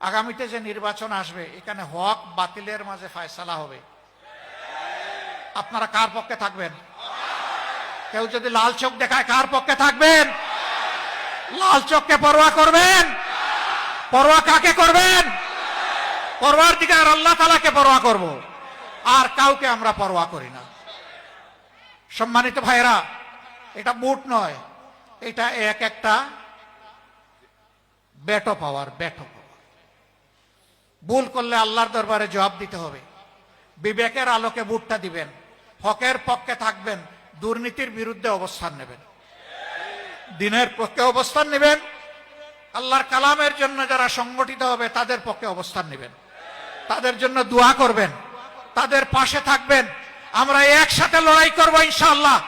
আগামীতে যে নির্বাচন আসবে, এখানে হক বাতিলের মাঝে ফায়সালা হবে। আপনারা কার পক্ষে থাকবেন? কেউ যদি লাল চোখ দেখায়, কার পক্ষে থাকবেন? লাল চোখকে পরোয়া করবেন? পরোয়া কাকে করবেন? পরোয়ার দিকে আর আল্লাহ তালাকে পরোয়া করব। আর কাউকে আমরা পরোয়া করি না। সম্মানিত ভাইরা এটা বুট নয়। এটা এক একটা বেটো পাওয়ার পাওয়ার। ভুল করলে আল্লাহর দরবারে জবাব দিতে হবে। বিবেকের আলোকে বুটটা দিবেন, হকের পক্ষে থাকবেন, দুর্নীতির বিরুদ্ধে অবস্থান নেবেন। দিনের পক্ষে অবস্থান নেবেন, আল্লাহর কালামের জন্য যারা সংগঠিত হবে তাদের পক্ষে অবস্থান নেবেন। তাদের জন্য দোয়া করবেন, তাদের পাশে থাকবেন। আমরা একসাথে লড়াই করব ইনশাআল্লাহ।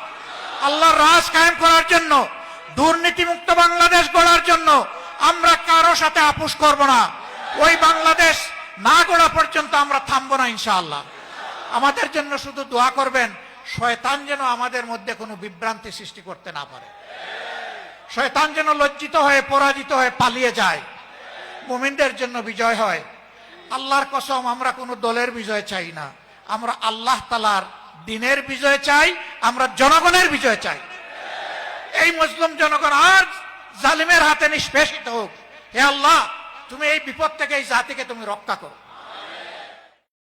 আল্লাহর রাজ কায়েম করার জন্য, দুর্নীতিমুক্ত বাংলাদেশ গড়ার জন্য আমরা কারও সাথে আপোষ করব না। ওই বাংলাদেশ না গড়া পর্যন্ত আমরা থামবো না, ইনশাআল্লাহ। আমাদের জন্য শুধু দোয়া করবেন, শয়তান যেন আমাদের মধ্যে কোনো বিভ্রান্তি সৃষ্টি করতে না পারে। শয়তান যেন লজ্জিত হয়ে, পরাজিত হয়ে পালিয়ে যায়। মুমিনদের জন্য বিজয় হয়। আল্লাহর কসম, আমরা কোনো দলের বিজয় চাই না। আমরা আল্লাহ তালার দিনের বিজয় চাই, আমরা জনগণের বিজয় চাই। এই মুসলিম জনগণ আর জালিমের হাতে নিষ্পেষিত হোক। হে আল্লাহ তুমি এই বিপদ থেকে এই জাতিকে তুমি রক্ষা করো।